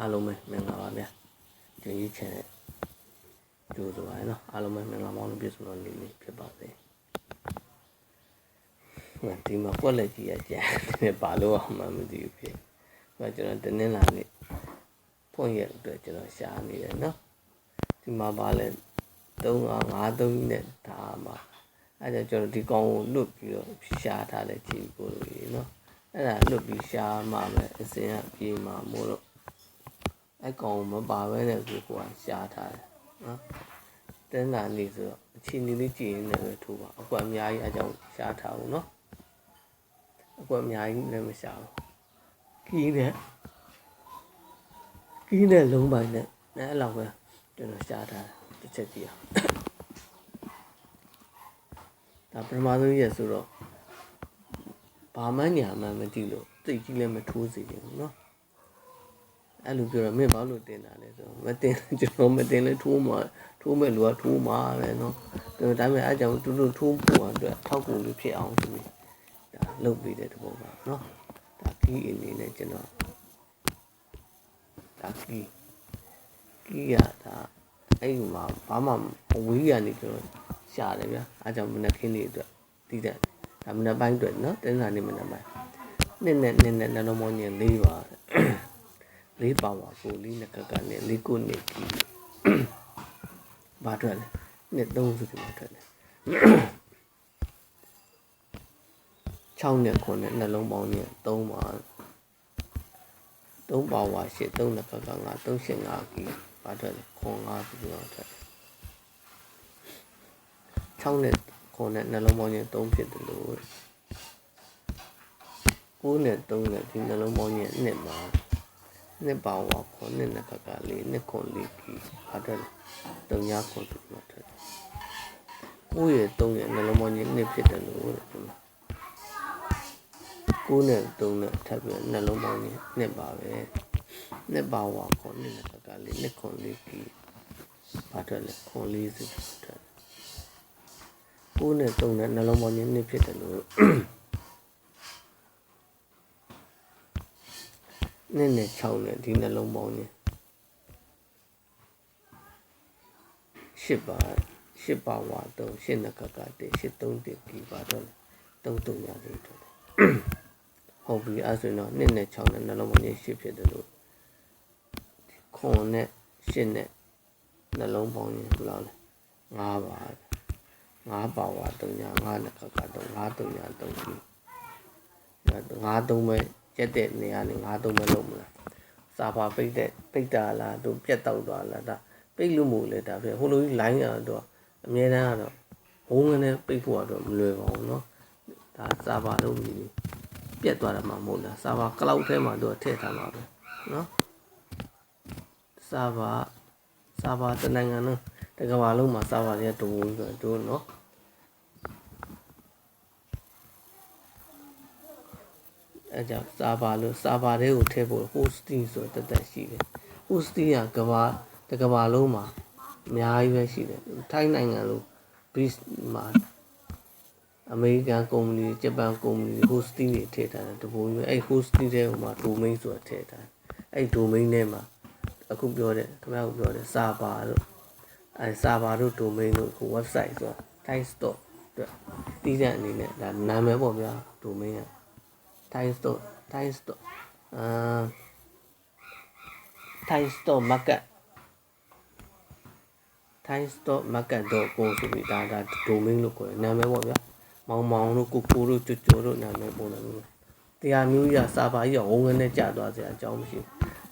အားလုံးပဲမင်္ဂလာပါဗျာကျွန်ကြီးချန်တဲ့ကြိုးဆိုပါရနော်အားလုံးပဲမင်္ဂလာပါလို့ပြည့်စုံတော်နေနေဖြစ်ပါစေဟိုဒီမှာကွက်လက်ကြီးရကြတယ်ပါလို့အောင်မှမသိဘူးဖြစ်ဟိုကျွန်တော်တနင်္လာနေ့ဖွင့်ရအတွက်ကျွန်တော်ရှားနေတယ်နော်ဒီမှာပါလဲ3553နဲ့ဒါမှအဲဒါကျွန်တော်ဒီကောင်ကိုလွတ်ပြီးတော့ရှားထားတဲ့ကြည့်ကိုလို့ရေနော်အဲ့ဒါလွတ်ပြီးရှားမှပဲအစင်ကပြေးမှာမို့လို့ အကောင်မပါပဲနဲ့ကိုကရှားထားတယ်နော်တင်းလာနေဆိုတော့အချင်းလေးလေးကြည့်ရင်လည်းပဲထိုးပါအကွက်အများကြီးအကြောင်းရှားထားဘူးနော်အကွက်အများကြီးလည်းမရှားဘူးကီးနဲ့ကီးနဲ့လုံးပိုင်နဲ့အဲ့လောက်ပဲကျွန်တော်ရှားထားတယ်တစ်ချက်ကြည့်အောင်ဒါပထမဆုံးရက်ဆိုတော့ဘာမှညာမှမသိလို့သိကြီးလည်းမထိုးစေချင်ဘူးနော် အဲ့လိုပြောတော့မင်းဘာလို့တင်တာလဲဆိုတော့မတင်ကျွန်တော်မတင်လဲထိုးမှာထိုးမဲ့လူကထိုးမှာပဲเนาะဒါပေမဲ့အဲ့ကြောင့်တူတူထိုးဖို့အတွက်ထောက်ကူလေးဖြစ်အောင်ဆိုပြီးဒါလုပ်ပေးတဲ့တပုံပါเนาะဒါကီးအနေနဲ့ကျွန်တော်ဒါကီးကီးရဒါအဲ့ဒီမှာဘာမှအဝေးရနေကျွန်တော်ရှာတယ်ဗျာအဲ့ကြောင့်မနက်ခင်းလေးအတွက်တီးတဲ့ဒါမနက်ပိုင်းအတွက်เนาะတင်းစာနေမနက်ပိုင်းနှစ်နဲ့နှစ်နဲ့နှလုံးမောင်းရင်လေးပါတဲ့ လေးပါဝါကိုလေးနှစ်ကကနဲ့လေးကိုနေပြီဘာထွက်လဲနှစ်သုံးစုဒီမှာထွက်တယ်6နဲ့9နဲ့နှလုံးပေါင်းနဲ့3ပါ3ပါဝါရှစ်3နှစ်ကက9 3ရှစ်5ကီဘာထွက်လဲခွန်5ဒီမှာထွက်တယ်6နဲ့9နဲ့နှလုံးပေါင်းနဲ့3ဖြစ်တယ်လို့9နဲ့3နဲ့ဒီနှလုံးပေါင်းနဲ့1ပါ နှစ်ပါဝါခွန်နှစ်နှစ်ကကလေးနှစ်ခွန်လေးကြီးဟာတယ်တုံညာခွန်သူမှာထက်ကိုယ့်ရဲ့တုံးရဲ့နှလုံးမကြီးနှစ်ဖြစ်တယ်လို့တဲ့ဒီမှာကိုယ်နဲ့တုံးနဲ့ထပ်ပြီးနှလုံးပေါင်းကြီးနှစ်ပါပဲနှစ်ပါဝါခွန်နှစ်နှစ်ကကလေးနှစ်ခွန်လေးကြီးဟာတယ်လေခွန်လေးစစ်ထက်ကိုယ်နဲ့တုံးနဲ့နှလုံးပေါင်းကြီးနှစ်ဖြစ်တယ်လို့ နဲ့နဲ့6နဲ့ဒီနှလုံးပေါင်းနေ10ပါ10ပါဝါတော့10နကကတဲ့73တိဒီပါတော့33ညာလေးတော့ဟုတ်ပြီအဲ့ဆိုရင်တော့2နဲ့6နဲ့နှလုံးပေါင်းနေ10ဖြစ်တယ်လို့ခွန်နဲ့10နဲ့နှလုံးပေါင်းနေဘယ်လောက်လဲ5ပါ5ပါဝါ3ညာ5နကကတော့5 3ညာ3ပြီ5 3ပဲ ရက်တဲ့နေရာနဲ့ငါးသုံးမလုံးမလားစာပါပိတ်တဲ့ပိတ်တာလားတို့ပြတ်တောက်သွားလားဒါပိတ်လို့မို့လေဒါပြဟိုလိုကြီး line ရတော့အများတန်းကတော့ဘုံကနေပိတ်ဖို့ကတော့မလွယ်ပါဘူးเนาะဒါစာပါလုံးကြီးပြတ်သွားတယ်မှာမဟုတ်လားစာပါ cloud ထဲမှာတို့ထည့်ထားမှာပဲเนาะစာပါစာပါတနိုင်ငံလုံးတကဘာလုံးမှာစာပါတွေကတူဘူးဆိုတော့เนาะ အဲကြောင့်စာပါလို့စာပါတွေကိုထည့်ဖို့ hosting ဆိုတတ်တတ်ရှိတယ် hosting ကကဘာတကဘာလုံးမှာအများကြီးပဲရှိတယ်ထိုင်းနိုင်ငံလို့ bis မှာအမေရိကန်ကုမ္ပဏီဂျပန်ကုမ္ပဏီ hosting တွေထည့်ထားတယ်တပုံမျိုးအဲ့ hosting တွေမှာ domain ဆိုတာထည့်ထားတယ်အဲ့ domain ထဲမှာအခုပြောတဲ့ခင်ဗျားကိုပြောတဲ့စာပါလို့အဲစာပါတို့ domain တို့အခု website ဆိုတာ Thai store အတွက်တည်တဲ့အနေနဲ့ဒါနာမည်ပေါ့ဗျာ domain က Thai store Thai store အာ Thai store market Thai store market တော့ကိုဆိုပြီးဒါဒါ domain လို့ခေါ်တယ်နာမည်ပေါ့ဗျာမောင်မောင်တို့ကိုကိုတို့ကြွကြွတို့နာမည်ပုံတယ်လို့တရားမျိုးကြီးစာပါကြီးကဝုန်းကနေကြာသွားစရာအကြောင်းမရှိ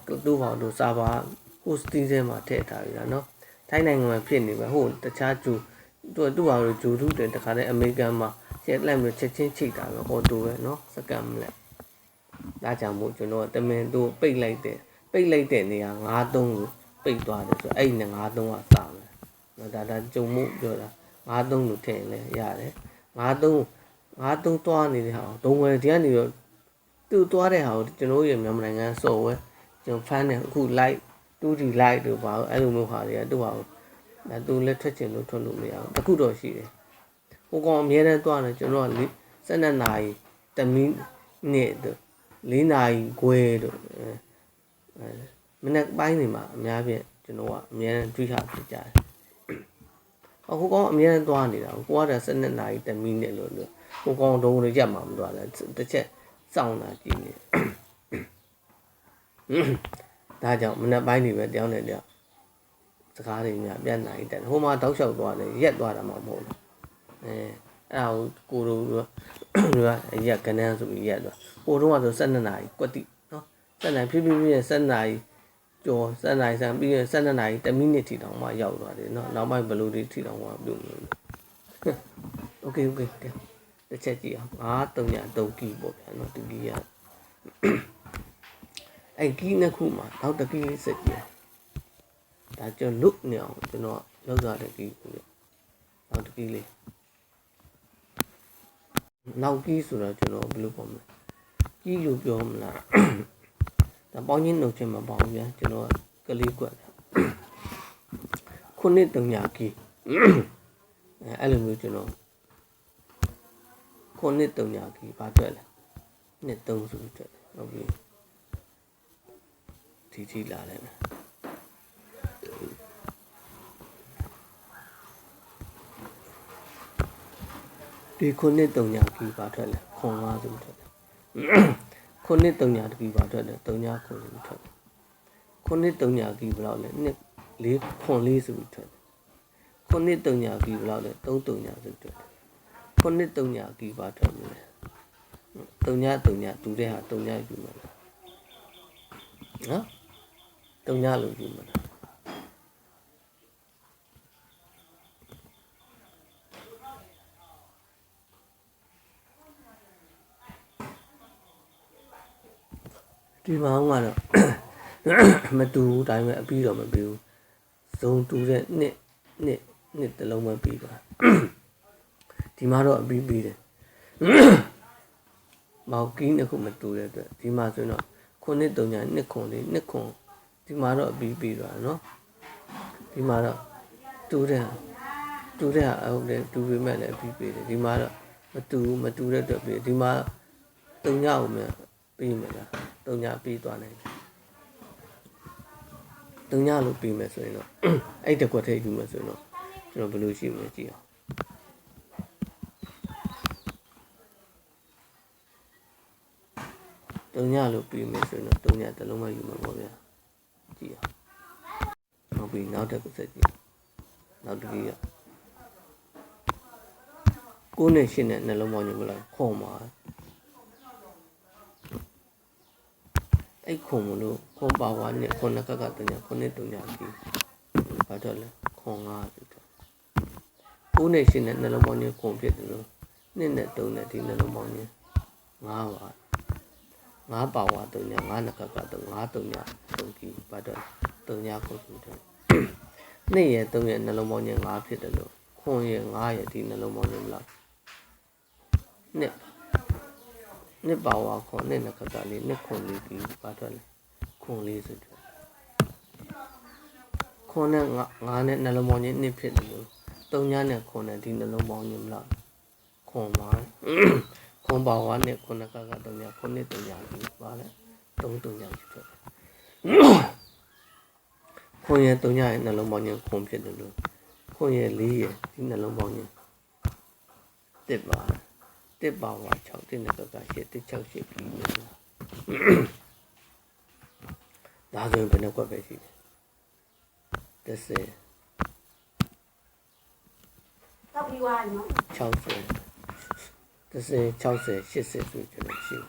ဘူးတို့ဘာလို့စာပါ hosting ထဲမှာထည့်ထားရတာเนาะထိုင်းနိုင်ငံမှာဖြစ်နေပဲဟိုတခြားဂျူသူသူ့ဟာလို့ဂျူထုတယ်တခါတည်းအမေရိကန်မှာ ချက်လိုက်မျိုးချက်ချင်းချိတ်တာပဲဟောတူပဲเนาะစကမ်လက်ဒါကြောင့်မို့ကျွန်တော်တမင်တို့ပိတ်လိုက်တဲ့ပိတ်လိုက်တဲ့နေရာ93ကိုပိတ်သွားတယ်ဆိုအဲ့ဒီ93ကစမယ်နော်ဒါဒါကြုံမှုပြောတာ93လို့ထည့်ရင်လည်းရတယ်93 93သွားနေတဲ့ဟာဒုံဝယ်ဒီကနေတော့သူ့သွားတဲ့ဟာကိုကျွန်တော်ရဲ့မြန်မာနိုင်ငံစော်ဝဲကျွန်တော်ဖမ်းတယ်အခု live 2D live တို့ပါအဲ့လိုမျိုးဟာတွေကသူ့ဟာကိုဒါသူလည်းထွက်ချင်လို့ထွက်လို့မရဘူးတခုတော့ရှိတယ် ဟိုကောင်အများနဲ့သွားတယ်ကျွန်တော်က12နာရီတမီးနှစ်တို့4နာရီခွဲတို့အဲမနေ့ပိုင်းနေမှာအများဖြင့်ကျွန်တော်ကအများနဲ့တွေးထားဖြစ်ကြတယ်အခုကောင်အများနဲ့သွားနေတာကိုကတော့12နာရီ10မိနစ်လို့လို့ဟိုကောင်တုံးလို့ရက်မှာမသွားလဲတစ်ချက်စောင့်တာကြည့်နေဒါကြောင့်မနေ့ပိုင်းနေပဲတယောက်နဲ့တယောက်စကားတွေများပြတ်နိုင်တယ်ဟိုမှာတောက်လျှောက်သွားတယ်ရက်သွားတာမှမဟုတ်ဘူး အဲအဲ့ဒါကိုကိုတို့တို့ကအကြီးကကနန်းဆိုပြီးရတော့ကိုတော့ဆို12နာရီကွက်တိနော်12နာရီဖြည်းဖြည်းဖြည်း12နာရီကျော်12နာရီဆန်ပြီးရင်12နာရီ10မိနစ်ထိတောင်မှရောက်သွားတယ်နော်နောက်ပိုင်းဘလူးတွေထိတောင်မှပြုတ်လို့ Okay okay တစ်ချက်ကြည့်အောင်5 3 3ကီပေါ့ဗျာနော်ဒီကီကအဲ့ကီနှစ်ခုမှာနောက်တစ်ကီလေးဆက်ကြည့်ဒါကျွန်တော်လုတ်နေအောင်ကျွန်တော်လောက်သွားတဲ့ကီကိုနောက်တစ်ကီလေး နောက်ကီးဆိုတော့ကျွန်တော်ဘယ်လိုပြောမလဲကီးလို့ပြောမလားဒါပေါင်းချင်းနှုတ်ချင်းမပေါင်းပြန်ကျွန်တော်ကလေးကွက်ခုနှစ်တုံညာကီးအဲအဲ့လိုမျိုးကျွန်တော်ခုနှစ်တုံညာကီးဘာတွေ့လဲနှစ်သုံးဆိုပြီးတွေ့ဟုတ်ပြီဒီထိလာလိုက်မယ် ဒီခုနှစ်တုံညာကီပါထွက်လဲခွန်၅ဆိုထွက်တယ်ခုနှစ်တုံညာတကီပါထွက်တယ်တုံညာခွန်ဆိုထွက်တယ်ခုနှစ်တုံညာကီဘယ်လောက်လဲနှစ်လေးခွန်လေးဆိုပြီးထွက်တယ်ခုနှစ်တုံညာကီဘယ်လောက်လဲသုံးတုံညာဆိုထွက်တယ်ခုနှစ်တုံညာကီပါထွက်မလဲတုံညာတုံညာတူတဲ့ဟာတုံညာယူမှာနော်တုံညာလို့ယူမှာ ဒီမောင်းကတော့မတူဘူးဒါပေမဲ့အပြီးတော့မပြီးဘူးဇုံတူတဲ့နှစ်နှစ်နှစ်တစ်လုံးပဲပြီးပါဒီမှာတော့အပြီးပြီးတယ်မောက်ကင်းတစ်ခုမတူတဲ့အတွက်ဒီမှာဆိုရင်တော့ခုနှစ်တုံညာနှစ်ခွန်လေးနှစ်ခွန်ဒီမှာတော့အပြီးပြီးသွားနော်ဒီမှာတော့တူတဲ့တူတဲ့ဟုတ်တယ်တူပေမဲ့လည်းအပြီးပြီးတယ်ဒီမှာတော့မတူမတူတဲ့အတွက်ပြီးဒီမှာတုံညာကိုမြပြီးမလား တုံညာပြီးသွားနိုင်တယ်တုံညာလို့ပြီးမယ်ဆိုရင်တော့အဲ့တကွက်ထဲယူမယ်ဆိုရင်တော့ကျွန်တော်ဘယ်လိုရှိမလဲကြည့်အောင်တုံညာလို့ပြီးမယ်ဆိုရင်တော့တုံညာတစ်လုံးမှယူမှာပေါ့ဗျာကြည့်အောင်နောက်ပြီးနောက်တစ်ခုဆက်ကြည့်နောက်တစ်ကြီးကကိုးနဲ့ရှင်းနဲ့နှလုံးပေါင်းညမလားခေါ်မှာ အဲ့ခုံမလို့ခွန်ပါဝါနဲ့ခွန်နကကတညာခွန်နဲ့တုံညာပြီဘာတော့လဲခွန်ငါပြီတော့ကိုးနဲ့ရှင်းနဲ့နှလုံးပေါင်းချင်းခွန်ဖြစ်တယ်လို့နှစ်နဲ့တုံနဲ့ဒီနှလုံးပေါင်းချင်းငါးပါငါးပါဝါတုံညာငါးနကကတုံငါးတုံညာတုံကြီးဘာတော့တုံညာခုဆိုတယ်နှစ်ရဲ့တုံရဲ့နှလုံးပေါင်းချင်းငါးဖြစ်တယ်လို့ခွန်ရဲ့ငါးရဲ့ဒီနှလုံးပေါင်းချင်းမလားနှစ် နှစ်ပါဝါခွန်နှစ်နခကလေးနှစ်ခွန်လေးပြီးပါထွက်လေခွန်လေးဆိုတော့ခွန်နဲ့ငါးနဲ့နှလုံးပေါင်းချင်းနှစ်ဖြစ်တယ်လို့တုံညာနဲ့ခွန်နဲ့ဒီနှလုံးပေါင်းချင်းမလားခွန်ပါခွန်ပါဝါနဲ့ခွန်နကကတုံညာခွန်နှစ်တုံညာပြီးပါလေတုံတုံညာဖြစ်တယ်ခွန်ရဲ့တုံညာရဲ့နှလုံးပေါင်းချင်းခွန်ဖြစ်တယ်လို့ခွန်ရဲ့လေးရဲ့ဒီနှလုံးပေါင်းချင်းတစ်ပါ တစ်ပါဝါ6တစ်နဲ့ကက8တစ်6 8ပြီးလို့ဒါဆိုရင်ဘယ်နှကွက်ပဲရှိတယ်30တော့ပြီးသွားပြီနော်60 30 60 80ဆိုကျွန်တော်ရှိတယ်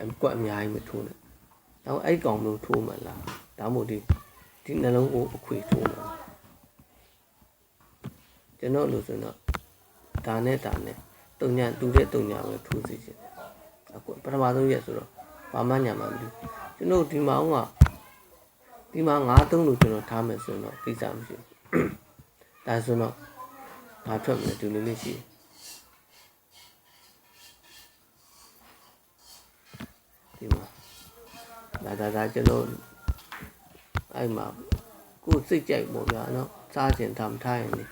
အကွက်အများကြီးမထိုးနဲ့တော့အဲ့ကောင်မျိုးထိုးမှလားဒါမှမဟုတ်ဒီဒီနှလုံးကိုအခွေထိုးမှာ ကျွန်တော်လို့ဆိုရင်တော့ဒါနဲ့ဒါနဲ့တုံညာတူတဲ့တုံညာပဲထိုးစီခြင်းအခုပထမဆုံးရက်ဆိုတော့ဘာမှညာမှမလို့ကျွန်တော်ဒီမှာအောင်ကဒီမှာ9သုံးလို့ကျွန်တော်ထားမယ်ဆိုရင်တော့ကိစ္စမရှိဘူးဒါဆိုတော့ဘာထွက်မလဲဒီလိုလေးရှိဒီမှာဒါဒါဒါကျွန်တော်အဲ့မှာကိုယ်စိတ်ကြိုက်ပေါ့ဗျာနော်စားခြင်းထားမထားရင်လေ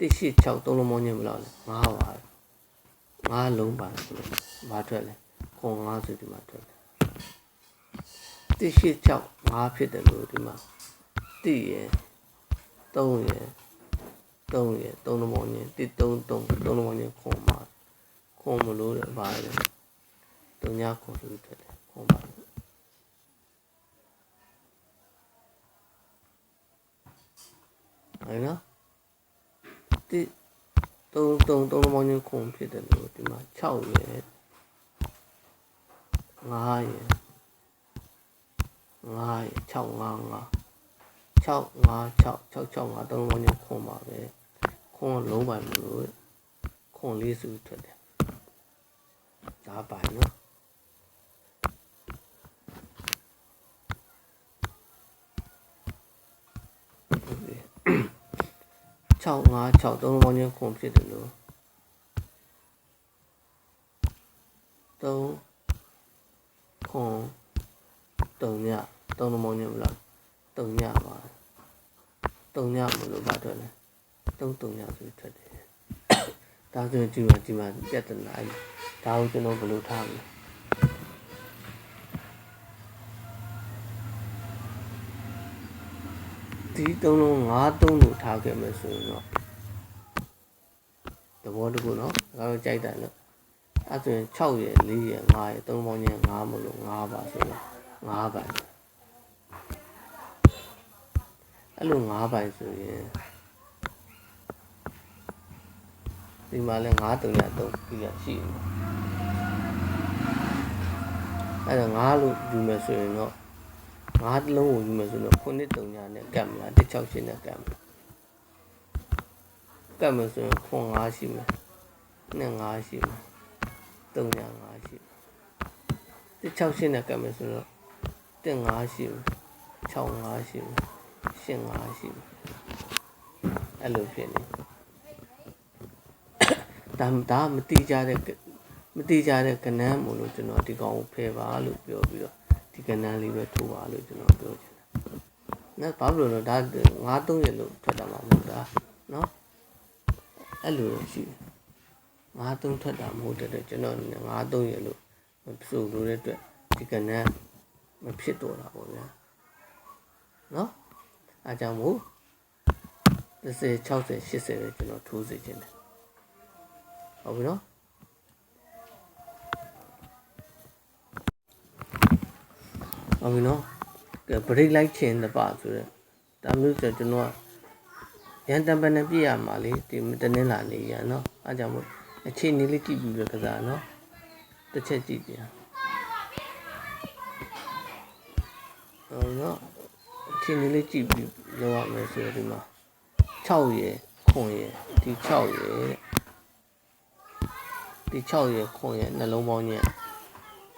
186သုံးလုံးမောင်းခြင်းဘယ်လောက်လဲ9ပါ9လုံးပါဆိုတော့ဘာထွက်လဲခွန်9ဆိုဒီမှာထွက်တယ်တိရှိ6 5ဖြစ်တယ်လို့ဒီမှာတိရယ်3ရယ်3ရယ်3လုံးပေါင်းချင်းတိ3 3 3လုံးပေါင်းချင်းခွန်ပါခွန်မလို့တယ်ပါလေတုံညာခွန်ဆိုပြီးထွက်တယ်ခွန်ပါဟဲ့နော် တိ3 3 3လုံးပေါင်းချင်းခွန်ဖြစ်တယ်လို့ဒီမှာ6ရယ်9ရယ်9ရယ်6 5 5 6 5 6 6 6 5သုံးလုံးချင်းခွန်ပါပဲခွန်လုံးပိုင်မလို့ခွန်လေးစုထွက်တယ်ဒါပိုင်နော် 6 5 6သုံးလုံးချင်းခွန်ဖြစ်တယ်လို့3ခွန်3ညသုံးလုံးချင်းမလား3ညပါ3ညမလို့ပါတော့လေ3 3ညဆိုထွက်တယ်ဒါဆိုရင်ဒီမှာဒီမှာပြဿနာအဲ့ဒါကိုကျွန်တော်ဘယ်လိုထားမလဲ ဒီသုံးလုံး5 3လို့ထားခဲ့မယ်ဆိုရင်တော့သဘောတကူနော်ဒါတော့ကြိုက်တယ်လို့အဲ့ဆိုရင်6ရယ်4ရယ်5ရယ်3ပေါင်းချင်း5မလို့5ပါဆိုရင်5ပါအဲ့လို5ပိုင်ဆိုရင်ဒီမှာလဲ9 3 3ပြရရှိတယ်အဲ့ဒါ9လို့ယူမယ်ဆိုရင်တော့ 9တလုံးကိုယူမယ်ဆိုတော့9 3ညနဲ့ကတ်မလား168နဲ့ကတ်မလားကတ်မယ်ဆိုရင်ခွန်9ရှိမယ်နဲ့9ရှိမယ်3ည9ရှိမယ်168နဲ့ကတ်မယ်ဆိုတော့1 5ရှိမယ်6 5ရှိမယ်ရှင်း၅ရှိတယ်အဲ့လိုဖြစ်နေဒါဒါမတိကြတဲ့မတိကြတဲ့ကဏ္ဍမို့လို့ကျွန်တော်ဒီကောင်ကိုဖယ်ပါလို့ပြောပြီးတော့ ဒီကဏ္ဍလေးပဲထိုးပါလို့ကျွန်တော်ပြောချင်တယ်။နော်ဘာလို့လဲဒါငါးသုံးရလို့ထွက်တာမှမဟုတ်တာနော်အဲ့လိုရှိတယ်ငါးသုံးထွက်တာမဟုတ်တဲ့ကျွန်တော်ငါးသုံးရလို့မဆိုလို့တဲ့အတွက်ဒီကဏ္ဍမဖြစ်တော့တာပေါ့ဗျာနော်အားကြောင့်မို့30 60 80ပဲကျွန်တော်ထိုးစေခြင်းတယ်ဟုတ်ပြီနော် ဟုတ်ပြီနော်ကဲ break လိုက်ခြင်းတပါဆိုတော့ဒါမျိုးဆိုကျွန်တော်ကရန်တံပန်နဲ့ပြည့်ရမှာလေဒီတနင်္လာနေ့ရနော်အားကြောင့်မို့အခြေအနေလေးကြည့်ပြီးပဲကစားနော်တစ်ချက်ကြည့်ပြန်ဟုတ်နော်အခြေအနေလေးကြည့်ပြီးလောက်ရမယ်ဆိုတော့ဒီမှာ6ရယ်ခွန်ရယ်ဒီ6ရယ်ဒီ6ရယ်ခွန်ရယ်နှလုံးပေါင်းညက်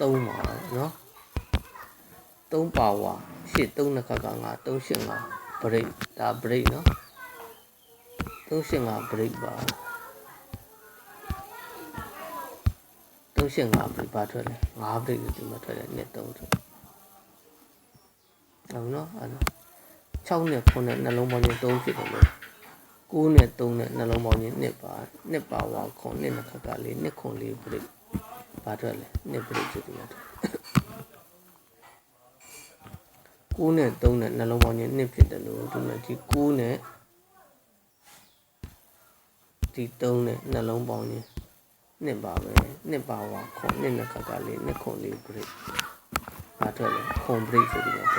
3ပါနော် 3ပါဝါရှစ်3နှစ်ခါက9 3ရှစ်9 break ဒါ break နော်3ရှစ်9 break ပါ3ရှစ်9 break ပါထွက်တယ်9 break ဒီမှာထွက်တယ်နှစ်3ထွက်ဟုတ်နော်အဲ့ဒါ6နဲ့9နဲ့နှလုံးပေါင်းချင်း3ဖြစ်တယ်လို့9နဲ့3နဲ့နှလုံးပေါင်းချင်း1ပါ1ပါဝါခွန်1နှစ်ခါကလေး1ခွန်လေး break ပါထွက်လဲ1 break ဖြစ်တယ် 9နဲ့3နဲ့နှလုံးပေါင်းချင်း1ဖြစ်တယ်လို့ဒီမှာဒီ9နဲ့ဒီ3နဲ့နှလုံးပေါင်းချင်း1ပါပဲ1ပါဝါခွန်1နှစ်ခါကလေး1ခွန်လေး break ပါထွက်လဲခွန် break ဆိုပြီးတော့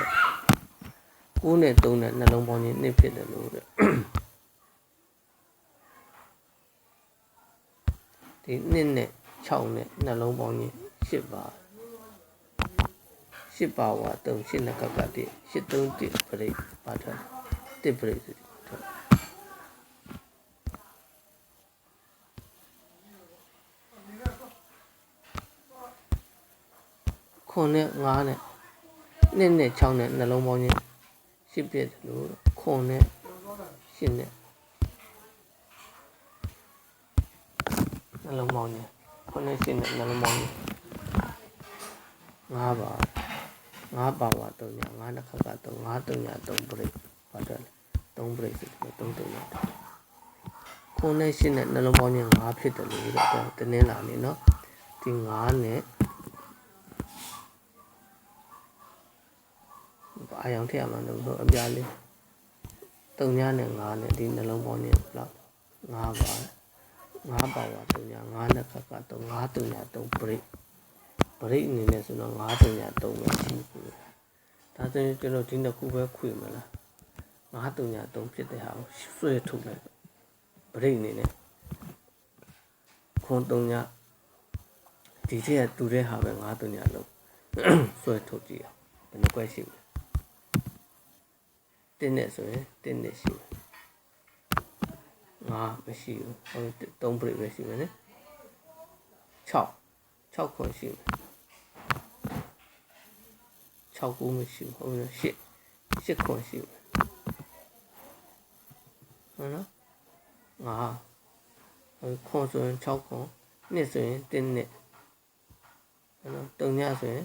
9နဲ့3နဲ့နှလုံးပေါင်းချင်း2ဖြစ်တယ်လို့တဲ့ဒီ2နဲ့6နဲ့နှလုံးပေါင်းချင်း8ပါ 8ပါဝါ3 8နှစ်ကကတည်း8 3 1ပြိပါထား1ပြိဆိုထားခွန်နဲ့9နဲ့2နဲ့6နဲ့နှလုံးပေါင်းချင်းရှစ်ပြည့်တယ်လို့ခွန်နဲ့ရှင်းနဲ့နှလုံးပေါင်းနဲ့ခွန်နဲ့ရှင်းနဲ့နှလုံးပေါင်းနဲ့ငါးပါ ငါးပါဝါတော့ညာငါးနှစ်ခါကတော့ငါးတုံညာသုံးပရိတ်ပါတယ်သုံးပရိတ်ဆိုတော့သုံးတုံညာခွန်နဲ့ရှင်းနဲ့နှလုံးပေါင်းနဲ့ငါးဖြစ်တယ်လို့တော့တနင်းလာနေเนาะဒီငါးနဲ့ အာယုံထည့်ရမှာတော့အပြားလေး3ညနဲ့9နဲ့ဒီနှလုံးပေါင်းနေဘယ်လောက်9ပါ9ပါပါ3ည9နဲ့ခက်က3 9 3ည3 break break အနေနဲ့ဆိုတော့9 3ည3ပဲရှိပြီဒါဆိုရင်ကျွန်တော်ဒီနှစ်ခုပဲခွေမလား9 3ည3ဖြစ်တဲ့ဟာကိုဆွဲထုတ်လိုက် break အနေနဲ့ခွန်3ညဒီထက်ကတူတဲ့ဟာပဲ9 3ညလုံးဆွဲထုတ်ကြည့်အောင်ဘယ်နှကွက်ရှိမလဲတင်းနဲ့ဆိုရင်တင်းနဲ့ရှိမယ်ငါမရှိဘူးဟို3 break ပဲရှိမယ်နော်6 6ခွန်ရှိမယ် 6ကိုမရှိဘူးဟုတ်လား8 8ခွန်ရှိမယ်ဟုတ်နော်ငါဟိုခွန်ဆိုရင်6ခွန်နှစ်ဆိုရင်တင်းနဲ့ဟုတ်နော်3ညဆိုရင်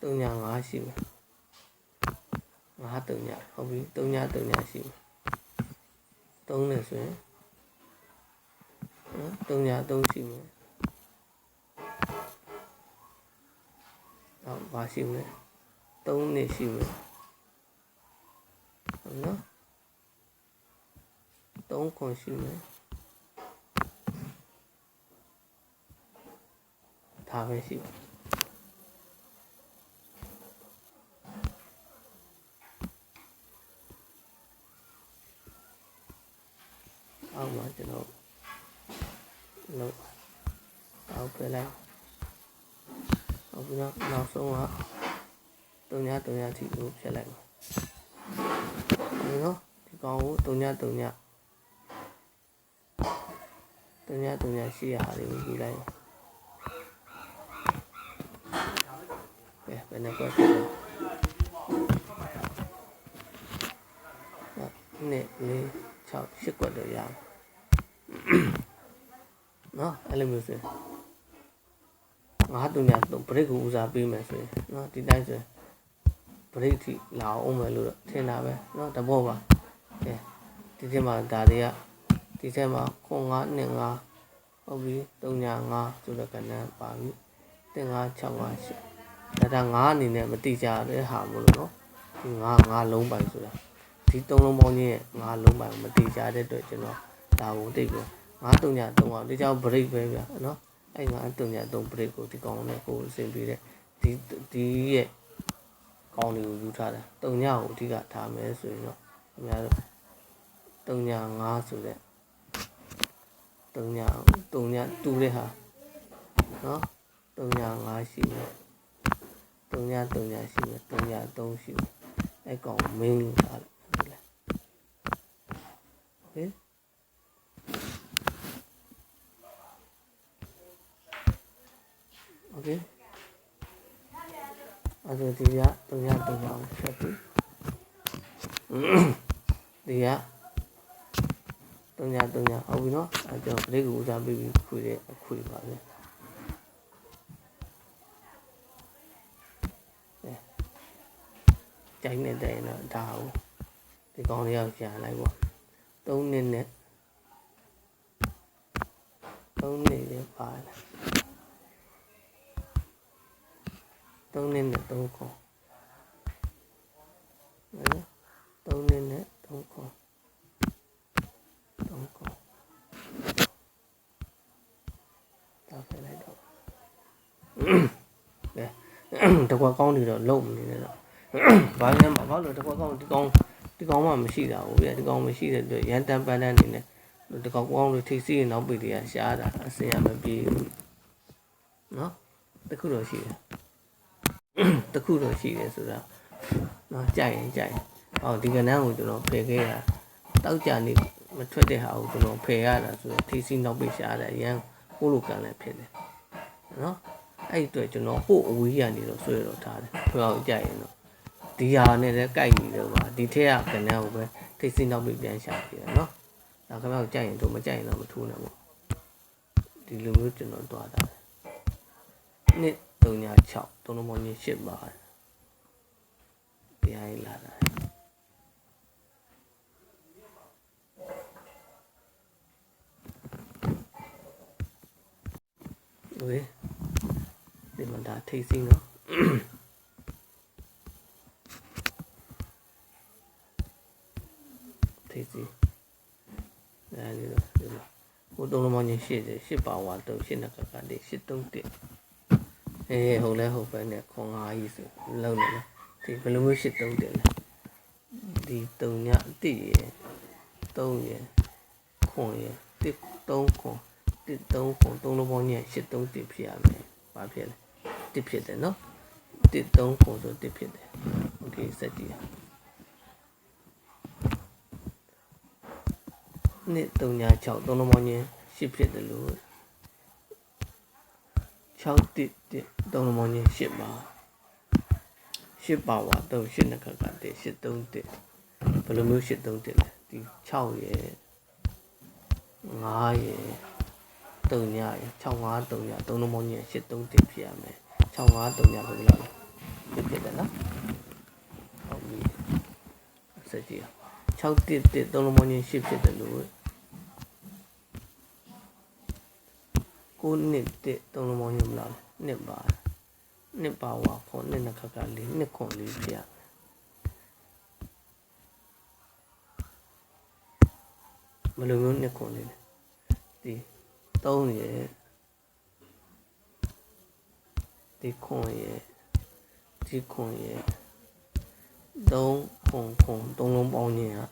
3ည5ရှိမယ်ငါ3ညဟုတ်ပြီ3ည3ညရှိမယ်3နဲ့ဆိုရင်နော်3ည3ရှိမယ်တော့ဘာရှိမလဲ 3နှစ်ရှိမယ်ဟုတ်နော်3ခွန်ရှိမယ်ဒါပဲရှိမယ်အောက်မှာကျွန်တော်လောက်အောက်ပြလိုက်ဟုတ်ပြီနော်နောက်ဆုံးက တုံညာတုံညာထိကိုဖြတ်လိုက်ပါဒီနော်ဒီကောင်ကိုတုံညာတုံညာတုံညာတုံညာရှိရဟာတွေကိုယူလိုက်ပါကဲဘယ်နဲ့ကွက်ဖြစ်လဲနှစ်လေး6 8ကွက်တော့ရအောင်နော်အဲ့လိုမျိုးဆိုရင်ငါးတုံညာတော့ break ကိုဦးစားပေးမယ်ဆိုရင်နော်ဒီတိုင်းဆိုရင် break ထိလာအောင်မယ်လို့တော့ထင်တာပဲနော်တဘောပါကဲဒီထဲမှာဒါတွေကဒီထဲမှာခွန်9နှစ်9ဟုတ်ပြီတုံညာ9ဆိုတဲ့ကဏ္ဍပါပြီတင်9 6 5 8ဒါဒါ9အနေနဲ့မတိကြတဲ့ဟာမလို့နော်ဒီ9 9လုံးပိုင်ဆိုတာဒီသုံးလုံးပေါင်းချင်းရဲ့9လုံးပိုင်မတိကြတဲ့အတွက်ကျွန်တော်ဒါကိုတိတ်ပြီး9တုံညာ3အောင်ဒီကြောင့် break ပဲဗျာနော်အဲ့9တုံညာ3 break ကိုဒီကောင်နဲ့ကိုအဆင်ပြေတဲ့ဒီဒီရဲ့ ကောင်းတွေကိုယူထားတာတုံညာကိုအဓိကထားမယ်ဆိုရင်တော့ခင်ဗျားတို့တုံညာ9ဆိုတဲ့တုံညာတုံညာတူတဲ့ဟာနော်တုံညာ9ရှိတယ်တုံညာတုံညာရှိတယ်တုံညာ3ရှိတယ်အဲ့ကောင် main လို့ထားလိုက်ဟုတ်လားဟင် အဲ့ဒါဒီကတုံညာတုံညာအောင်ဆက်ပြီးဒီကတုံညာတုံညာဟုတ်ပြီနော်အဲ့ကျွန်တော်ပရိကူဦးစားပြီးပြီးခွေတဲ့အခွေပါပဲကြိုင်းနေတယ်နော်ဒါဟုတ်ဒီကောင်လေးရောက်ရှာလိုက်ပေါ့၃နှစ်နဲ့၃နှစ်လေးပါလား ၃နှစ်နဲ့၃ခေါ်နော်၃နှစ်နဲ့၃ခေါ်၃ခေါ်တာဖယ်လိုက်တော့ကဲတကွာကောင်းနေတော့လုံးမနေနဲ့တော့ဘာလဲမဘာလို့တကောက်ကောင်းဒီကောင်းဒီကောင်းမှမရှိတာဘူးဗျဒီကောင်းမရှိတဲ့အတွက်ရန်တန်ပန်းတန်းနေနဲ့တကောက်ကောင်းလို့ထိစီးရင်နောက်ပိတ်တွေကရှားတာအစင်ရမပြေဘူးနော်တခုတော့ရှိတယ် တခုတော့ရှိတယ်ဆိုတာနော်ကြိုက်ရင်ကြိုက်ဟောဒီကနန်းကိုကျွန်တော်ဖယ်ခဲ့တာတောက်ကြနေမထွက်တဲ့ဟာကိုကျွန်တော်ဖယ်ရတာဆိုတော့ထိစီးနောက်ပိတ်ရှားတာရန်ကိုလိုကန်လည်းဖြစ်တယ်နော်အဲ့ဒီအတွက်ကျွန်တော်ပို့အဝေးရနေတော့ဆွဲတော့ထားတယ်ဖွေအောင်ကြိုက်ရင်တော့ဒီဟာနဲ့လည်းကြိုက်နေတော့ပါဒီထက်ကကဏ္ဍကိုပဲထိတ်စိနောက်ပြီးပြန်ရှာပြရနော်ဒါခင်ဗျားကိုကြိုက်ရင်တို့မကြိုက်ရင်တော့မထိုးနဲ့ပေါ့ဒီလိုမျိုးကျွန်တော်တွားတာနှစ် 396သုံးလုံးပေါင်းကြီး8ပါတယ်တရားကြီးလာတာဝေးဒီမှာဒါထိတ်စင်းတော့ထိတ်စင်းအဲဒီတော့ဒီမှာဟိုသုံးလုံးပေါင်းကြီး8 8ပါဝါ3 8နှစ်ကကလေး8 3 1 အေးဟုတ်လဲဟုတ်ပဲနဲ့ခွန်ငါကြီးဆိုလုံးနေလားဒီဘယ်လိုမျိုးရှစ်သုံးတစ်လဲဒီတုံညတိရယ်သုံးရယ်ခွန်ရယ်တစ်သုံးခွန်တစ်သုံးခွန်သုံးလုံးပေါင်းညရှစ်သုံးတစ်ဖြစ်ရမယ်ဘာဖြစ်လဲတစ်ဖြစ်တယ်နော်တစ်သုံးခွန်ဆိုတစ်ဖြစ်တယ်โอเคစက်ကြည့်ရ နှစ်396သုံးလုံးပေါင်းချင်းရှစ်ဖြစ်တယ်လို့ 6တစ်တစ်သုံးလုံးပေါင်းချင်းရှစ်ပါရှစ်ပါဝါတော့ရှစ်နှစ်ခါကတည်းရှစ်3တစ်ဘယ်လိုမျိုးရှစ်3တစ်လဲဒီ6ရယ်9ရယ်3ညရယ်6 5 3ညသုံးလုံးပေါင်းချင်းရှစ်3တစ်ဖြစ်ရမယ်6 5 3ညဆိုကြလားဖြစ်ဖြစ်တယ်နော်ဟုတ်ပြီစက်ကြည့်အောင်6တစ်တစ်သုံးလုံးပေါင်းချင်းရှစ်ဖြစ်တယ်လို့ ကိုနှစ်တစ်သုံးလုံးပေါင်းချင်းမလားနှစ်ပါနှစ်ပါဝါခွန်နှစ်နှစ်ခါကလေးနှစ်ခွန်လေးဖြစ်ရမယ်ဘယ်လိုမျိုးနှစ်ခွန်လေးလဲဒီ3ရယ်ဒီခွန်ရယ်ဒီခွန်ရယ်3ခွန်ခွန်သုံးလုံးပေါင်းချင်းဟာ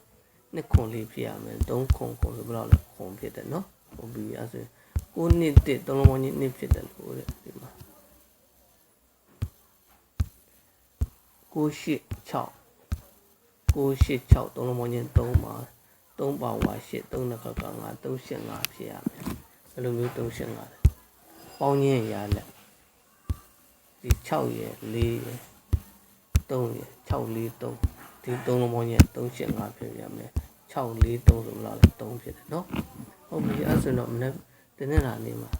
နှစ်ခွန်လေးဖြစ်ရမယ်3ခွန်ခွန်ဆိုဘယ်လောက်လဲခွန်ဖြစ်တယ်နော်ဟုတ်ပြီအဲဆို ကိုနှစ်တစ်သုံးလုံးပေါင်းချင်းနှစ်ဖြစ်တယ်လို့တဲ့ဒီမှာကိုရှိ6ကိုရှိ6သုံးလုံးပေါင်းချင်း3ပါ3ပါဝါရှိ3နှစ်ခါက5 3ရှင်း5ဖြစ်ရမယ်ဘယ်လိုမျိုး3ရှင်း5လဲပေါင်းချင်းရလက်ဒီ6ရယ်4ရယ်3ရယ်6 4 3ဒီ3လုံးပေါင်းချင်း3ရှင်း5ဖြစ်ရမယ်6 4 3ဆိုဘယ်လောက်လဲ3ဖြစ်တယ်နော်ဟုတ်ပြီအဲ့ဆိုတော့မနေ့ တင်းနေတာနေမှာ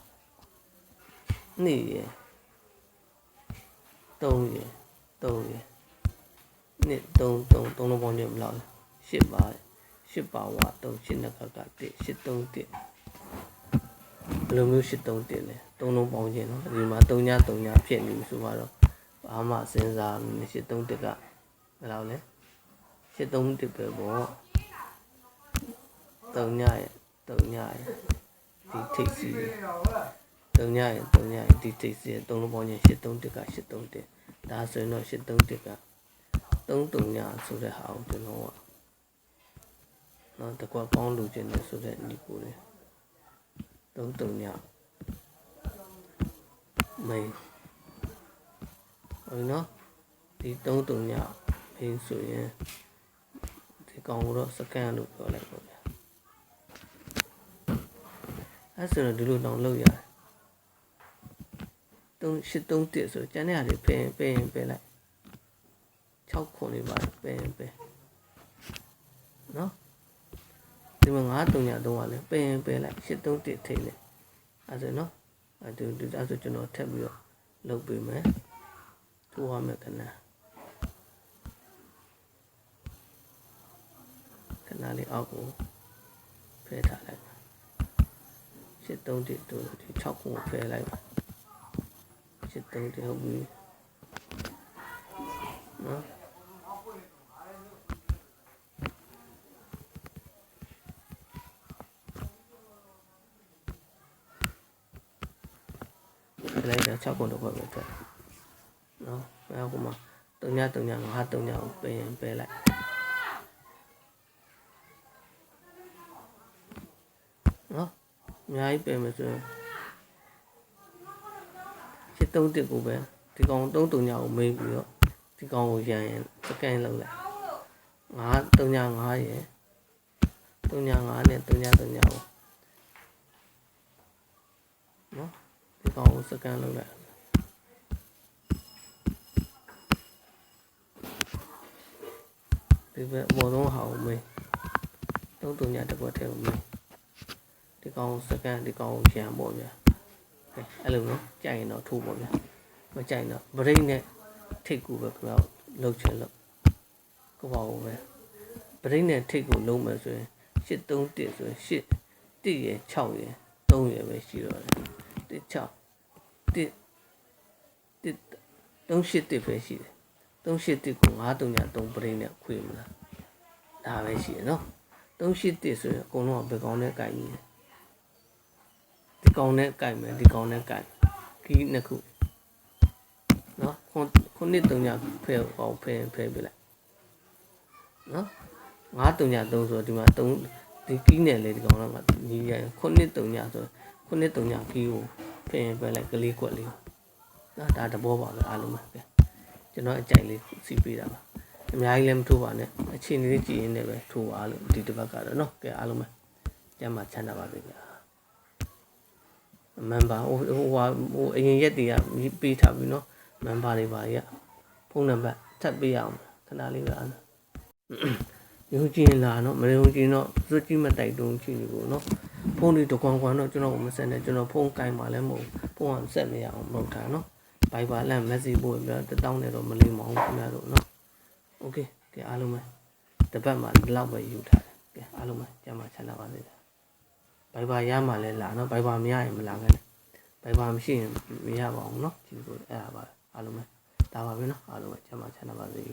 နေ့ရယ်3ရယ်3ရယ်နှစ်3 3 3လုံးပေါင်းချင်းဘယ်လောက်လဲ10ပါ10ပါဝါ3 10နှစ်ခါက1 10 3 1ဘယ်လိုမျိုး10 3 1လဲ3လုံးပေါင်းချင်းနော်ဒီမှာ3ည3ညဖြစ်နေပြီဆိုတော့ဘာမှစဉ်းစားမနေ10 3 1ကဘယ်လောက်လဲ10 3 1ပဲပေါ့3ညရဲ့3ညရဲ့ ဒီထိတ်စီ3ညရဲ့3ညရဲ့ဒီထိတ်စီရဲ့3လုံးပေါင်းချင်း10 3 1က10 3 1ဒါဆိုရင်တော့10 3 1က3 3ညဆိုတဲ့ဟာကိုကျွန်တော်ကနော်တကွာပေါင်းလူချင်းနဲ့ဆိုတဲ့ညီကိုလေ3 3ညမိန်ဟုတ်နော်ဒီ3 3ညမိန်ဆိုရင်ဒီကောင်ကိုတော့စကန်လို့ပြောလိုက်ပါဗျာ အဲဆိုတော့ဒီလိုတောင်လုပ်ရတယ်3 8 3 1ဆိုကျန်တဲ့ဟာတွေပင်ပင်ပင်လိုက်6ခွန်လေးပါပင်ပင်နော်ဒီမှာ9 3ည3ပါလဲပင်ပင်လိုက်8 3 1ထိတ်လိုက်အဲဆိုနော်အဲဒီဒီအဲဆိုကျွန်တော်ထပ်ပြီးတော့လုပ်ပေးမယ်ထိုးရမယ်ခဏခဏလေးအောက်ကိုဖယ်ထားလိုက် ပါ8 3 1တို့ဒီ6ခုကိုဖယ်လိုက်ပါ8 3 1ဟုတ်ပြီနော်လိုက်တာ6ခုတော့ပဲပဲတက်နော်ဘယ်ဟိုမှာ3ည3ည5 3ညကိုပယ်ရင်ပယ်လိုက်နော် အများကြီးပယ်မယ်ဆိုရင်စစ်3တစ်ကိုပဲဒီကောင်3 3ညကိုမေးပြီးတော့ဒီကောင်ကိုရန်ရင်စကန်လောက်လိုက်5 3ည5ရယ်3ည5နဲ့3ည3ညကိုနော်ဒီကောင်ကိုစကန်လောက်လိုက်ဒီဘက်အပေါ်ဆုံးဟာကိုမေးသုံးတုံညတစ်ခွက်ထဲကိုမေးဒီ ကောင်စကန်ဒီကောင်ကိုရန်ပေါ့ဗျာကဲအဲ့လိုနော်ကြိုက်ရင်တော့ထိုးပေါ့ဗျာမကြိုက်တော့ဗရိတ်နဲ့ထိတ်ကူပဲခင်ဗျာလှုပ်ချင်လို့ကိုပါဦးပဲဗရိတ်နဲ့ထိတ်ကူလုံးမယ်ဆိုရင်8 3 1ဆိုရင်8 1ရယ်6ရယ်3ရယ်ပဲရှိတော့တယ်1 6 1 1 3 8 1ပဲရှိတယ်3 8 1ကို9 3ည3ပရိနဲ့ခွေမလားဒါပဲရှိရနော်3 8 1ဆိုရင်အကုန်လုံးကဘယ်ကောင်းနဲ့ကြိုက်ကြီးလဲ ကောင်နဲ့ကြိုက်မယ်ဒီကောင်နဲ့ကြိုက်ခီးနှစ်ခုနော်ခုခုနှစ်တုံညာဖဲဟောဖဲဖဲပြလိုက်နော်ငါးတုံညာသုံးဆိုတော့ဒီမှာသုံးဒီကီးနဲ့လေဒီကောင်တော့ငါညီရရင်ခုနှစ်တုံညာဆိုခုနှစ်တုံညာကီးကိုဖဲဖဲလိုက်ကလေးကွက်လေးနော်ဒါတဘောပါပဲအားလုံးပဲကဲကျွန်တော်အကြိုက်လေးစီးပေးတာပါအများကြီးလည်းမထိုးပါနဲ့အချိန်လေးကြည့်ရင်းနဲ့ပဲထိုးပါလို့ဒီတစ်ပတ်ကတော့နော်ကဲအားလုံးပဲကျမ်းမှာချမ်းသာပါစေဗျာ မန်ပါဟိုဟိုဟိုအရင်ရက်တွေကပေးထားပြီနော်မန်ပါတွေပါရဖုန်းနံပါတ်ထပ်ပေးရအောင်ခဏလေးပါနော်ယုံကြည်လာနော်မယုံကြည်တော့စွတ်ကြီးမတိုက်တုံးချင်နေဘူးနော်ဖုန်းတွေတကွန်ကွန်တော့ကျွန်တော်မဆက်နဲ့ကျွန်တော်ဖုန်းကင်ပါလဲမဟုတ်ဖုန်းကဆက်မရအောင်မဟုတ်တာနော် Viber လမ်း message ပို့ပြီးတော့တောင်းနေတော့မလိမ္မောင်းခင်ဗျားတို့နော် Okay ကဲအားလုံးပဲတပတ်မှဒီလောက်ပဲယူထားတယ်ကဲအားလုံးပဲကျမ်းမာချမ်းသာပါစေ ဘိုင်ဘာရမှလည်းလာနော်ဘိုင်ဘာမရရင်မလာခဲ့နဲ့ဘိုင်ဘာမရှိရင်မရပါဘူးနော်ဒီလိုအဲ့ဒါပါအားလုံးပဲဒါပါပဲနော်အားလုံးပဲချမ်းသာချမ်းသာပါစေ